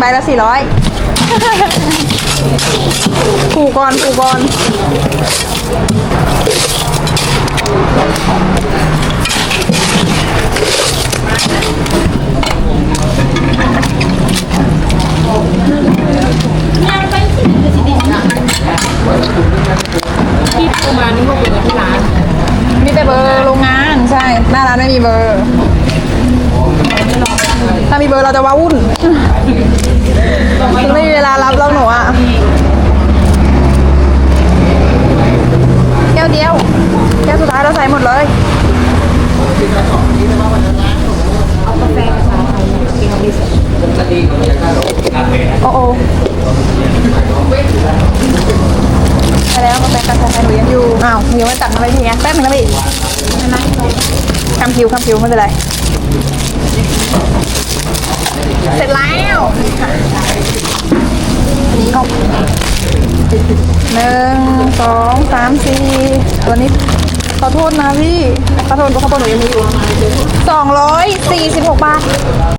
ใบละสี่ร้อยผูก่อนผูก่อนที่ประมาณนี้พวกเป็นที่ร้าน มีแต่เบอร์โรงงานใช่ หน้าร้านไม่มีเบอร์ ถ้ามีเบอร์เราจะว้าวุ่น ไม่มีเวลารับแล้วหนูอะ แก้วเดียว แก้ว สุดท้ายเราใส่หมดเลยโอ้โอ้ไปแล้วกาแฟกับชาแฟหนูยังอยู่ อ้าวหนูยังไม่ตักมาไว้ทีไงแป๊บนึงนะพี่คำคิวคำคิวไม่เป็นไร เสร็จแล้วอันนี้ก็หนึ่งสองสามสี่ตัวนี้ ขอโทษนะพี่ขอโทษขอโทษหนูยังมีอยู่สองร้อยสี่สิบหกบาท